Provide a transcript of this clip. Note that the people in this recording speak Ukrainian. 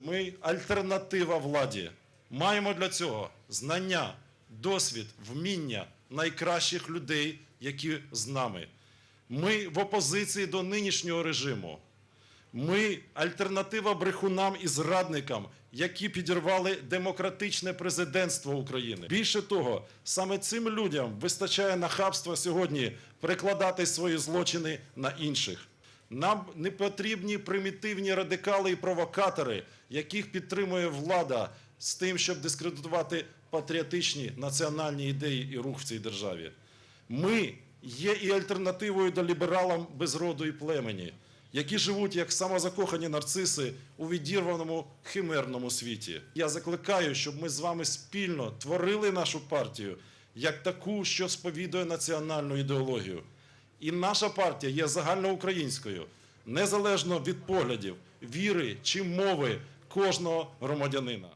Ми альтернатива владі. Маємо для цього знання, досвід, вміння найкращих людей, які з нами. Ми в опозиції до нинішнього режиму. Ми альтернатива брехунам і зрадникам, які підірвали демократичне президентство України. Більше того, саме цим людям вистачає нахабства сьогодні перекладати свої злочини на інших. Нам не потрібні примітивні радикали і провокатори, яких підтримує влада з тим, щоб дискредитувати патріотичні національні ідеї і рух в цій державі. Ми є і альтернативою до лібералам без роду і племені, які живуть як самозакохані нарциси у відірваному химерному світі. Я закликаю, щоб ми з вами спільно творили нашу партію як таку, що сповідує національну ідеологію. І наша партія є загальноукраїнською, незалежно від поглядів, віри чи мови кожного громадянина.